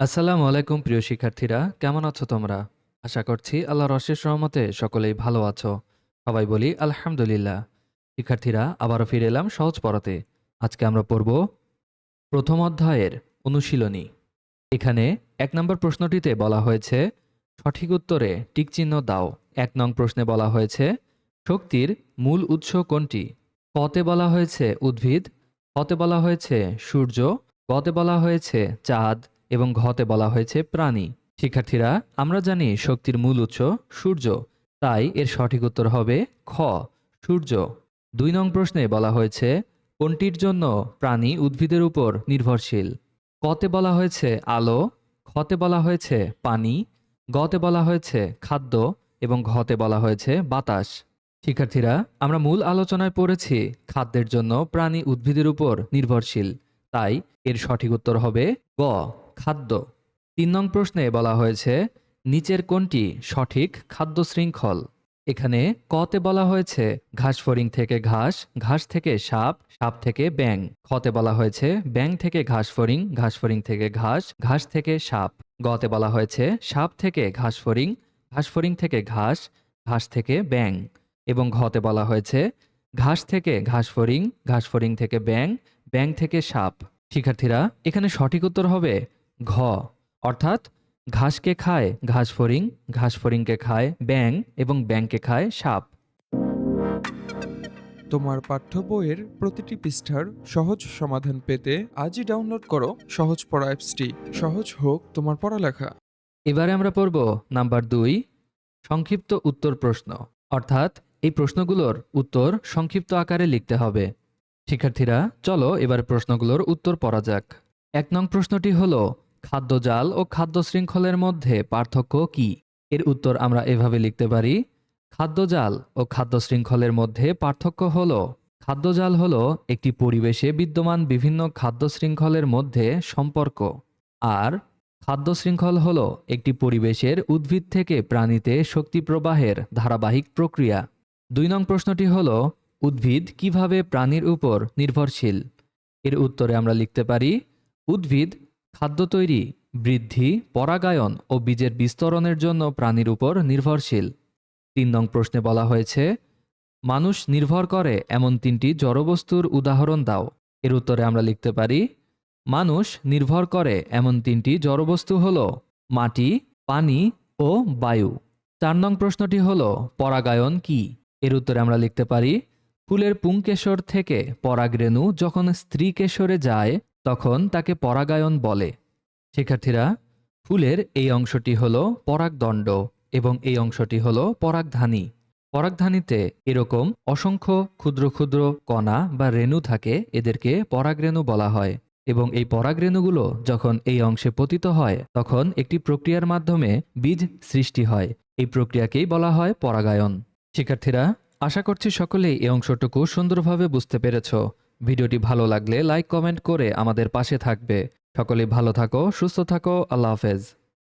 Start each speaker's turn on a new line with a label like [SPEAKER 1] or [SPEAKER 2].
[SPEAKER 1] আসসালামু আলাইকুম, প্রিয় শিক্ষার্থীরা। কেমন আছো তোমরা? আশা করছি আল্লাহর অশেষ রহমতে সকলেই ভালো আছো। সবাই বলি আলহামদুলিল্লাহ। শিক্ষার্থীরা, আবারও ফিরে এলাম সহজ পড়াতে। আজকে আমরা পড়ব প্রথম অধ্যায়ের অনুশীলনী। এখানে এক নম্বর প্রশ্নটিতে বলা হয়েছে, সঠিক উত্তরে টিকচিহ্ন দাও। এক নং প্রশ্নে বলা হয়েছে, শক্তির মূল উৎস কোনটি? কতে বলা হয়েছে উদ্ভিদ হতে বলা হয়েছে সূর্য গতে বলা হয়েছে চাঁদ এবং ঘতে বলা হয়েছে প্রাণী। শিক্ষার্থীরা, আমরা জানি শক্তির মূল উৎস সূর্য। তাই এর সঠিক উত্তর হবে খ, সূর্য। দুই নং প্রশ্নে বলা হয়েছে, কোনটির জন্য প্রাণী উদ্ভিদের উপর নির্ভরশীল? কতে বলা হয়েছে আলো, খতে বলা হয়েছে পানি, গতে বলা হয়েছে খাদ্য এবং ঘতে বলা হয়েছে বাতাস। শিক্ষার্থীরা, আমরা মূল আলোচনায় পড়েছি খাদ্যের জন্য প্রাণী উদ্ভিদের উপর নির্ভরশীল। তাই এর সঠিক উত্তর হবে গ। খাদ্য। তিন নং প্রশ্নে বলা হয়েছে, নিচের কোনটি সঠিক খাদ্য শৃঙ্খল? এখানে কতে বলা হয়েছে, ঘাস ফড়িং থেকে ঘাস ঘাস থেকে সাপ সাপ থেকে ব্যাং খতে বলা হয়েছে ব্যাং থেকে ঘাস ফড়িং ঘাস ফড়িং থেকে ঘাস ঘাস থেকে সাপ। গতে বলা হয়েছে, সাপ থেকে ঘাস ফড়িং ঘাস ফড়িং থেকে ঘাস ঘাস থেকে ব্যাং এবং ঘতে বলা হয়েছে, ঘাস থেকে ঘাস ফড়িং ঘাস ফড়িং থেকে ব্যাং ব্যাং থেকে সাপ। শিক্ষার্থীরা, এখানে সঠিক উত্তর হবে ঘ অর্থাৎ ঘাসকে খায় ঘাস ফড়িং ঘাস ফড়িংকে খায় ব্যাং এবং ব্যাংকে খায় সাপ।
[SPEAKER 2] তোমার পাঠ্য বইয়ের প্রতিটি পৃষ্ঠার সহজ সমাধান পেতে আজই ডাউনলোড করো সহজ পড়া অ্যাপসটি। সহজ হোক তোমার পড়ালেখা।
[SPEAKER 1] এবারে আমরা পড়ব নাম্বার দুই সংক্ষিপ্ত উত্তর প্রশ্ন। অর্থাৎ এই প্রশ্নগুলোর উত্তর সংক্ষিপ্ত আকারে লিখতে হবে। শিক্ষার্থীরা চলো এবার প্রশ্নগুলোর উত্তর পড়া যাক। এক নং প্রশ্নটি হল খাদ্যজাল ও খাদ্য শৃঙ্খলের মধ্যে পার্থক্য কি? এর উত্তর আমরা এভাবে লিখতে পারি খাদ্যজাল ও খাদ্য শৃঙ্খলের মধ্যে পার্থক্য হল খাদ্যজাল হল একটি পরিবেশে বিদ্যমান বিভিন্ন খাদ্য শৃঙ্খলের মধ্যে সম্পর্ক, আর খাদ্য শৃঙ্খল হল একটি পরিবেশের উদ্ভিদ থেকে প্রাণীতে শক্তি প্রবাহের ধারাবাহিক প্রক্রিয়া। দুই নং প্রশ্নটি হল, উদ্ভিদ কীভাবে প্রাণীর উপর নির্ভরশীল? এর উত্তরে আমরা লিখতে পারি, উদ্ভিদ খাদ্য তৈরি, বৃদ্ধি, পরাগায়ন ও বীজের বিস্তরণের জন্য প্রাণীর উপর নির্ভরশীল। তিন নং প্রশ্নে বলা হয়েছে, মানুষ নির্ভর করে এমন তিনটি জড়বস্তুর উদাহরণ দাও। এর উত্তরে আমরা লিখতে পারি, মানুষ নির্ভর করে এমন তিনটি জড়বস্তু হল মাটি, পানি ও বায়ু। চার নং প্রশ্নটি হল, পরাগায়ন কি? এর উত্তরে আমরা লিখতে পারি, ফুলের পুংকেশর থেকে পরাগরেণু যখন স্ত্রী কেশরে যায় তখন তাকে পরাগায়ন বলে। শিক্ষার্থীরা, ফুলের এই অংশটি হল পরাগদণ্ড এবং এই অংশটি হল পরাগধানী। পরাগধানীতে এরকম অসংখ্য ক্ষুদ্র ক্ষুদ্র কণা বা রেণু থাকে, এদেরকে পরাগরেণু বলা হয় এবং এই পরাগরেণুগুলো যখন এই অংশে পতিত হয়, তখন একটি প্রক্রিয়ার মাধ্যমে বীজ সৃষ্টি হয়। এই প্রক্রিয়াকেই বলা হয় পরাগায়ন। শিক্ষার্থীরা, আশা করছি সকলেই এই অংশটুকু সুন্দরভাবে বুঝতে পেরেছ। ভিডিওটি ভালো লাগলে লাইক, কমেন্ট করে আমাদের পাশে থাকবে। সকলেই ভালো থাকো, সুস্থ থাকো, আল্লাহ হাফেজ।